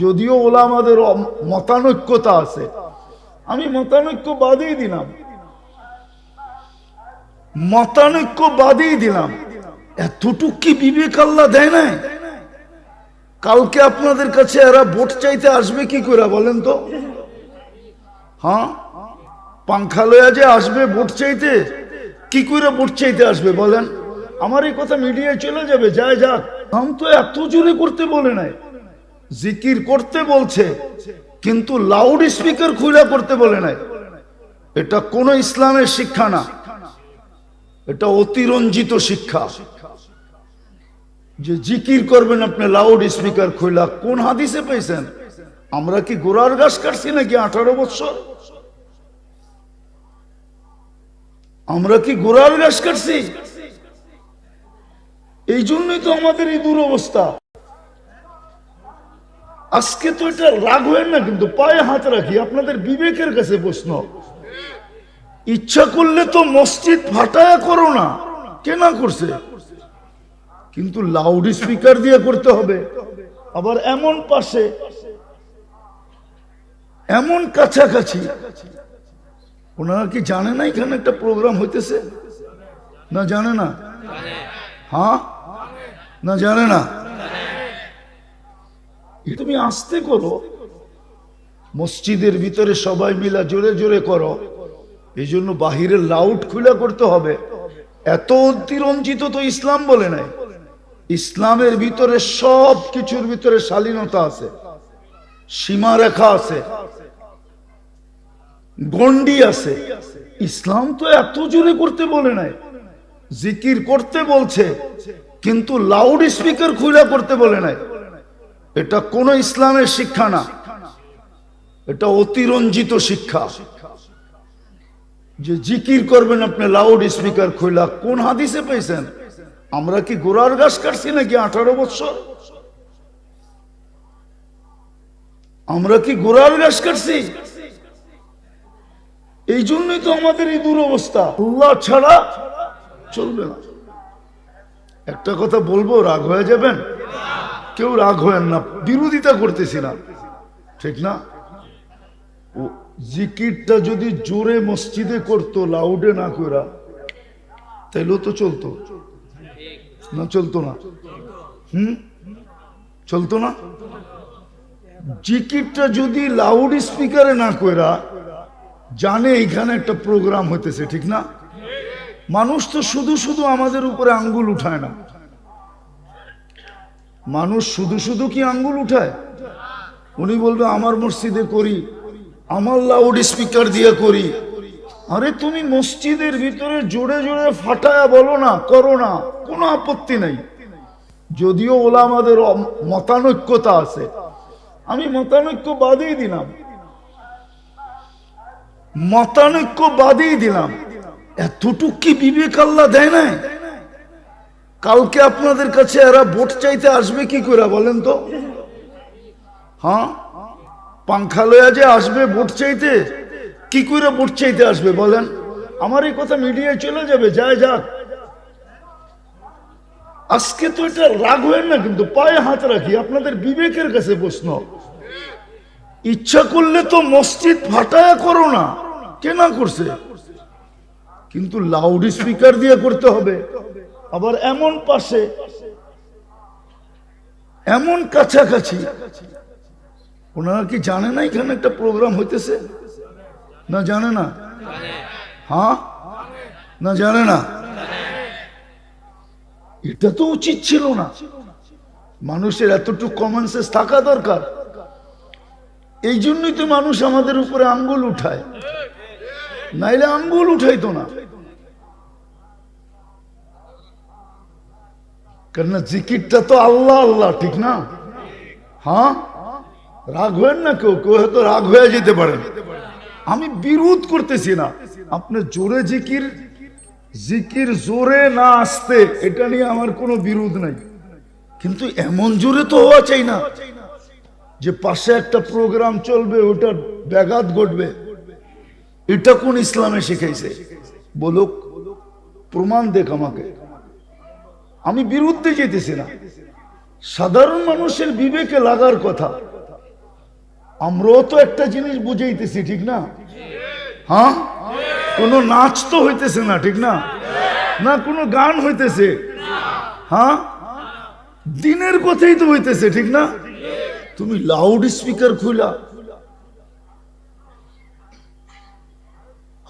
যদিও ওলা আমাদের মতানৈক্যতা আছে। আমি মতানৈক্য বাদেই দিলাম। মতানৈক্য বাদেই দিলাম। এতটুক কি বিবেক আল্লাহ দেয় নাই? কালকে আপনাদের কাছে এরা ভোট চাইতে আসবে কি করে বলেন তো? হ্যাঁ? পাংখা যে আসবে ভোট চাইতে, কি করে ভোট চাইতে আসবে বলেন? আমার এই কথা মিডিয়ায় চলে যাবে যায় যাক। আম তো এত জোরে করতে বলে নাই। জিকির করতে বলছে, কিন্তু লাউড স্পিকার খুলে করতে বলে নাই। এটা কোন ইসলামের শিক্ষা না। এটা অতিরঞ্জিত শিক্ষা। যে জিকির করবেন আপনি লাউড স্পিকার খুলা কোন হাদিসে পেয়েছেন? আমরা কি গোড়ার গাছ কাটছি নাকি আঠারো বছর আমরা কি গোড়ার গাছ কাটছি? এই জন্যই তো আমাদের এই দুরবস্থা। আজকে তো এটা রাগ হয় না, কিন্তু পায়ে হাত রাখি, আপনাদের বিবেকের কাছে প্রশ্ন। ইচ্ছা করলে তো মসজিদ ফাটায়া করো না কেনা করছে? কিন্তু লাউড স্পিকার দিয়ে করতে হবে। আবার এমন পাশে, এমন কাছাকাছি। ওনারা কি জানে না এখানে একটা প্রোগ্রাম হইতেছে? না জানে না? হ্যাঁ? না জানে না? তুমি আসতে করো। মসজিদের ভিতরে সবাই মিলা জোরে জোরে করো। এই জন্য বাহিরের লাউড খুলে করতে হবে। এত অতিরঞ্জিত তো ইসলাম বলে নাই। ইসলামের ভিতরে সব কিছুর ভিতরে শালীনতা আছে। সীমারেখা আছে। গন্ডি আছে। ইসলাম তো এত জোরে করতে বলে নাই। জিকির করতে বলছে, কিন্তু লাউড স্পিকার খুলে করতে বলে নাই। এটা কোন ইসলামের শিক্ষা না। এটা অতিরঞ্জিত শিক্ষা। যে জিকির করবেন আপনি লাউড স্পিকার খুলা কোন হাদিসে পেয়েছেন? আমরা কি গোড়ার গাছ কাটছি নাকি আঠারো বছর আমরা কি গোড়ার গাছ কাটছি? এই জন্যই তো আমাদের এই দুরবস্থা। আল্লাহ ছাড়া চলবে না। একটা কথা বলব, রাগ হয়ে যাবেন? কেউ রাগ হয়েন না, বিরোধিতা করতেছি না। ঠিক না? ও জিকিরটা যদি জোরে মসজিদে করতো, লাউডে না করা তাইলেও তো চলতো। না চলতো না। হুম? চলতো না? জিকিরটা যদি লাউড স্পিকারে না করা জানে এখানে একটা প্রোগ্রাম হইতেছে, ঠিক না? মানুষ তো শুধু শুধু আমাদের উপরে আঙ্গুল উঠায় না। মানুষ শুধু শুধু কি আঙ্গুল উঠায়? উনি বলবে, আমার মসজিদে করি, আমার লাউড স্পিকার দিয়ে করি। আরে তুমি মসজিদের ভিতরে জোরে জোরে ফাটায়া বলো না, করো না, কোনো আপত্তি নাই। যদিও ওলা আমাদের মতানৈক্যতা আছে। আমি মতানৈক্য বাদেই দিলাম। মতানৈক্য বাদেই দিলাম। এতটুক কি বিবেক আল্লাহ দেয় না কালকে আপনাদের কাছে এরা ভোট চাইতে আসবে কি করে বলেন তো? হ্যাঁ? পাংখা লয়া যে আসবে ভোট চাইতে, কি করে ভোট চাইতে আসবে বলেন? আমার এই কথা মিডিয়ায় চলে যাবে, যায় যাক। আজকে তো এটা রাগ হয় না, কিন্তু পায়ে হাত রাখি, আপনাদের বিবেকের কাছে প্রশ্ন। ইচ্ছা করলে তো মসজিদ ফাটায়া করো না কেনা করছে? কিন্তু লাউড স্পিকার দিয়ে করতে হবে। আবার এমন পাশে, এমন কাছাকাছি। ওনারা কি জানে না এখানে একটা প্রোগ্রাম হইতেছে? না জানে না? হ্যাঁ? না জানে না? এটা তো উচিত ছিল না। মানুষের এতটুকু কমন সেন্স থাকা দরকার। এই জন্যই তো মানুষ আমাদের উপরে আঙ্গুল উঠায়। নাইলে আঙ্গুল উঠাইতো না। কেননা জিকিরটা তো আল্লাহ আল্লাহ, ঠিক না? হ্যাঁ? রাগ হয়েন না কেউ কেউ হয়তো রাগ হয়ে যেতে পারেন। আমি বিরোধ করতেছি না। আপনি জোরে জিকির জিকির জোরে না আসতে, এটা নিয়ে আমার কোনো বিরোধ নাই। কিন্তু এমন জোরে তো হওয়া চাই না যে পাশে একটা প্রোগ্রাম চলবে, ওটা ব্যাঘাত ঘটবে। এটা কোন ইসলামে শিখাইছে? বলুক, প্রমাণ দেখ আমাকে। আমি বিরুদ্ধে যেতেছি না। সাধারণ মানুষের বিবেকে লাগার কথা। আমরাও তো একটা জিনিস বুঝাইতেছি, ঠিক না? হ্যাঁ? কোনো নাচ তো হইতেছে না, ঠিক না? না, কোনো গান হইতেছে? হ্যাঁ? দিনের কথাই তো হইতেছে, ঠিক না? তুমি লাউড স্পিকার খুলা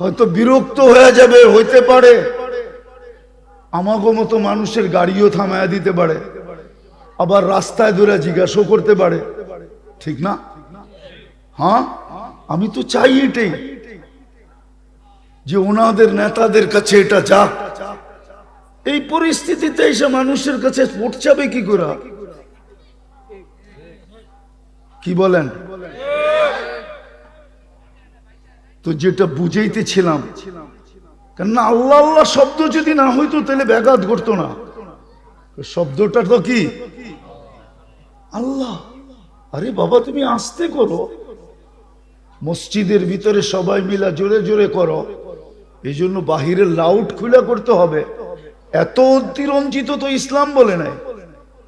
হয়তো বিরক্ত হয়ে যাবে, হইতে পারে। আমাগো মতো মানুষের গাড়িও থামায়া দিতে পারে, আবার রাস্তায় ধরে জিজ্ঞাসাও করতে পারে। ঠিক না? হ্যাঁ? আমি তো চাই এটাই, যে ওনাদের নেতাদের কাছে এটা যাক। এই পরিস্থিতিতে এসে মানুষের কাছে পৌঁছাবে কি করে? কি বলেন? তো যেটা বুঝাইতেছিলাম কেননা আল্লাহ আল্লাহ শব্দ যদি না হইতো, তাহলে ব্যাঘাত ঘটতো না। শব্দটা তো কি? আল্লাহ। আরে বাবা, তুমি আসতে করো। মসজিদের ভিতরে সবাই মিলা জোরে জোরে করো। এই জন্য বাহিরের লাউড খুলে করতে হবে। এত অতিরঞ্জিত তো ইসলাম বলে নাই।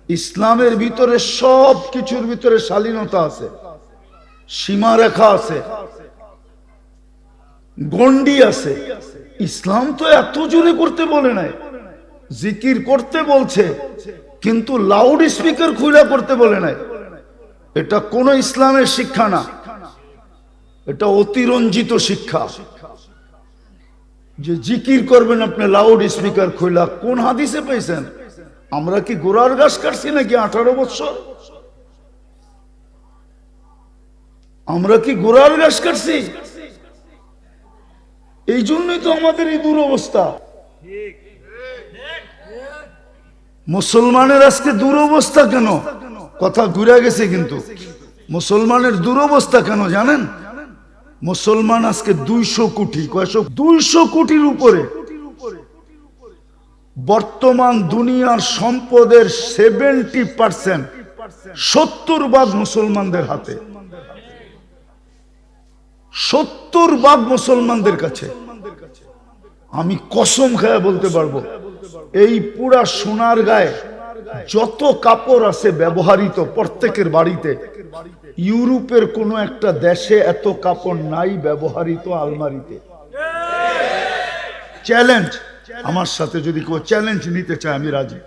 ইসলামের ভিতরে সব কিছুর ভিতরে শালীনতা আছে। সীমারেখা আছে। গন্ডি আছে। ইসলাম তো এত জোরে করতে বলে নাই। জিকির করতে বলছে, কিন্তু লাউড স্পিকার খুলে করতে বলে নাই। এটা কোন ইসলামের শিক্ষা না। এটা অতিরঞ্জিত শিক্ষা। যে জিকির করবেন আপনি লাউড স্পিকার খুলা কোন হাদিসে পেয়েছেন? আমরা কি গোড়ার গাছ কাটছি নাকি আঠারো বছর? আমরা কি গোড়ার গাছ কাটছি? এই জন্যই তো আমাদের এই দুরবস্থা। মুসলমানের আজকে দুরবস্থা কেন? কথা ঘুরে গেছে কিন্তু। মুসলমানের দুরবস্থা কেন জানেন? মুসলমান আজকে দুইশো কোটি, কয়শো? দুইশো কোটির উপরে। বর্তমান দুনিয়ার সম্পদের সেভেন্টি পার্সেন্ট সত্তর ভাগ মুসলমানদের হাতে। সত্তর ভাগ মুসলমানদের কাছে। আমি কসম খায় বলতে পারব। এই পুরা সোনার গায়ে যত কাপড় আছে ব্যবহারিত প্রত্যেকের বাড়িতে, ইউরোপের কোন একটা দেশে এত কাপড় নাই ব্যবহারিত আলমারিতে। চ্যালেঞ্জ আমার সাথে যদি কেউ চ্যালেঞ্জ নিতে চায়, আমি রাজি।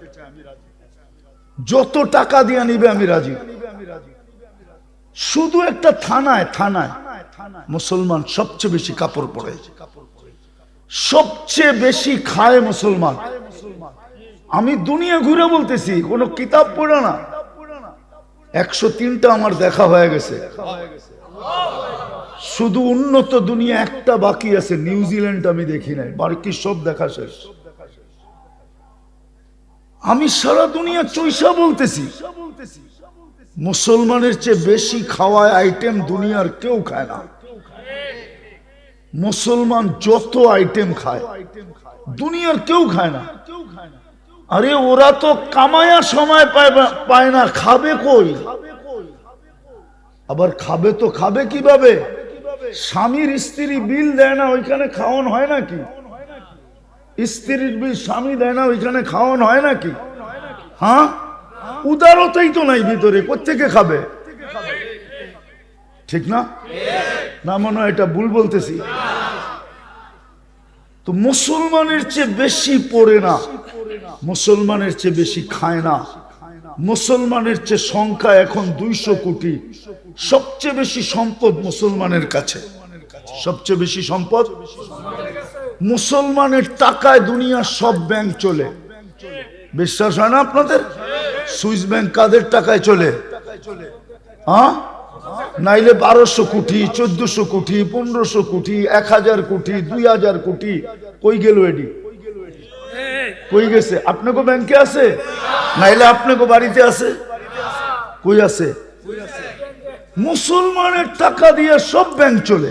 যত টাকা দিয়ে নিবে, আমি রাজি। শুধু একটা থানায় থানায় মুসলমান সবচেয়ে বেশি কাপড় পরে। সবচেয়ে বেশি খায় মুসলমান। আমি দুনিয়া ঘুরে বলতেছি, কোন কিতাব পড়ে না। একশো তিনটা আমার দেখা হয়ে গেছে। শুধু উন্নত দুনিয়া একটা বাকি আছে, নিউজিল্যান্ড আমি দেখি নাই। বাকি সব দেখা শেষ। আমি সারা দুনিয়া চৈসা বলতেছি, মুসলমানের চেয়ে বেশি খাওয়ায় আইটেম দুনিয়ার কেউ খায় না। মুসলমান যত আইটেম খায়, দুনিয়ার কেউ খায় না। আরে ওরা তো কামায়া সময় পায় না- খাবে কই? আবার খাবে তো খাবে কীভাবে? স্বামীর স্ত্রী বিল দেয় না, ওইখানে খাওয়ান হয় নাকি? স্ত্রীর বিল স্বামী দেয় না, ওইখানে খাওয়ান হয় নাকি? হ্যাঁ? উদারতাই তো নাই ভিতরে কোথেকে খাবে? ঠিক না? না, মনে হয় এটা ভুল বলতেছি। তো মুসলমানের চেয়ে বেশি পড়ে না। মুসলমানের চেয়ে বেশি খায় না। মুসলমানের চেয়ে সংখ্যা এখন দুইশো কোটি। সবচেয়ে বেশি সম্পদ মুসলমানের কাছে। সবচেয়ে বেশি সম্পদ মুসলমানের টাকায় দুনিয়ার সব ব্যাংক চলে। বিশ্বাস হয় না আপনাদের? সুইস ব্যাংক কাদের টাকায় চলে? হ্যাঁ? নাইলে বারোশো কোটি, চোদ্দশো কোটি, পনেরোশো কোটি এক হাজার কোটি দুই হাজার কোটি। কই গেল এডি? কই গেছে? আপনাকে ব্যাংকে আছে? নাইলে আপনাকে বাড়িতে আছে? কই আছে? মুসলমানের টাকা দিয়ে সব ব্যাংক চলে।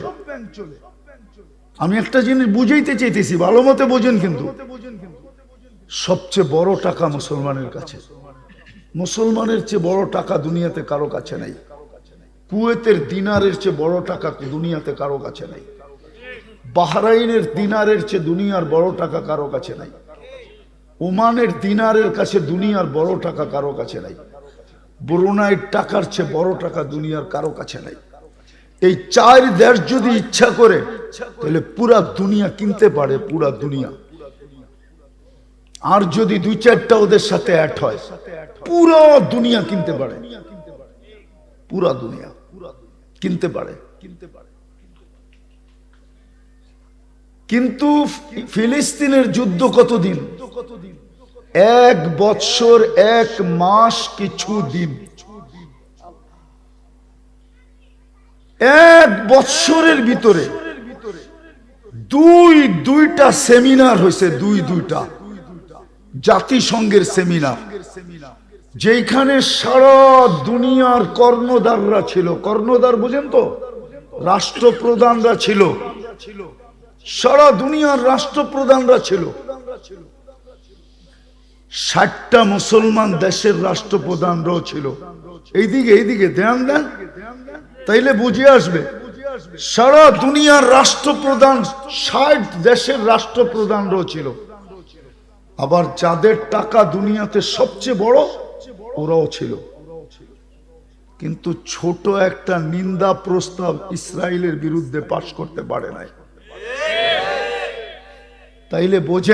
আমি একটা জিনিস বুঝাইতে চাইতেছি, ভালো মতে বোঝেন কিন্তু। সবচেয়ে বড় টাকা মুসলমানের কাছে। মুসলমানের চেয়ে বড় টাকা দুনিয়াতে কারও কাছে নাই। কুয়েতের দিনারের চেয়ে বড় টাকা দুনিয়াতে কারও কাছে নাই? বাহরাইনের দিনারের চেয়ে দুনিয়ার বড় টাকা কারও কাছে নাই? ওমানের দিনারের কাছে দুনিয়ার বড় টাকা কারও কাছে নাই? ব্রুনাইয়ের টাকার চেয়ে বড় টাকা দুনিয়ার কারও কাছে নাই? এই চার দেশ যদি ইচ্ছা করে, তাহলে পুরা দুনিয়া কিনতে পারে, পুরা দুনিয়া। আর যদি দুই চারটা ওদের সাথে অ্যাড হয়, পুরো দুনিয়া কিনতে পারে। পুরা দুনিয়া। কিনতে পারে। কিনতে পারে কিন্তু ফিলিস্তিনের যুদ্ধ কতদিন? এক বৎসর, এক মাস কিছু দিন এক বৎসরের ভিতরে দুই, দুইটা সেমিনার হয়েছে, দুই, দুইটা। জাতিসংঘের সেমিনার। যেখানে সারা দুনিয়ার কর্ণদাররা ছিল কর্ণদার বুঝেন তো? রাষ্ট্রপ্রধানরা ছিল। সারা দুনিয়ার রাষ্ট্রপ্রধানরা ছিল। ষাটটা মুসলমান দেশের রাষ্ট্রপ্রধানরাও ছিল। এইদিকে এইদিকে, ধ্যান দেন। তাইলে বুঝে আসবে, সারা দুনিয়ার রাষ্ট্রপ্রধান ষাট দেশের রাষ্ট্রপ্রধানরাও ছিল। আবার যাদের টাকা দুনিয়াতে সবচেয়ে বড় ওরাও ছিল। কিন্তু ছোট একটা নিন্দা প্রস্তাব ইসরায়েলের বিরুদ্ধে পাশ করতে পারে নাই। তাইলে বোঝে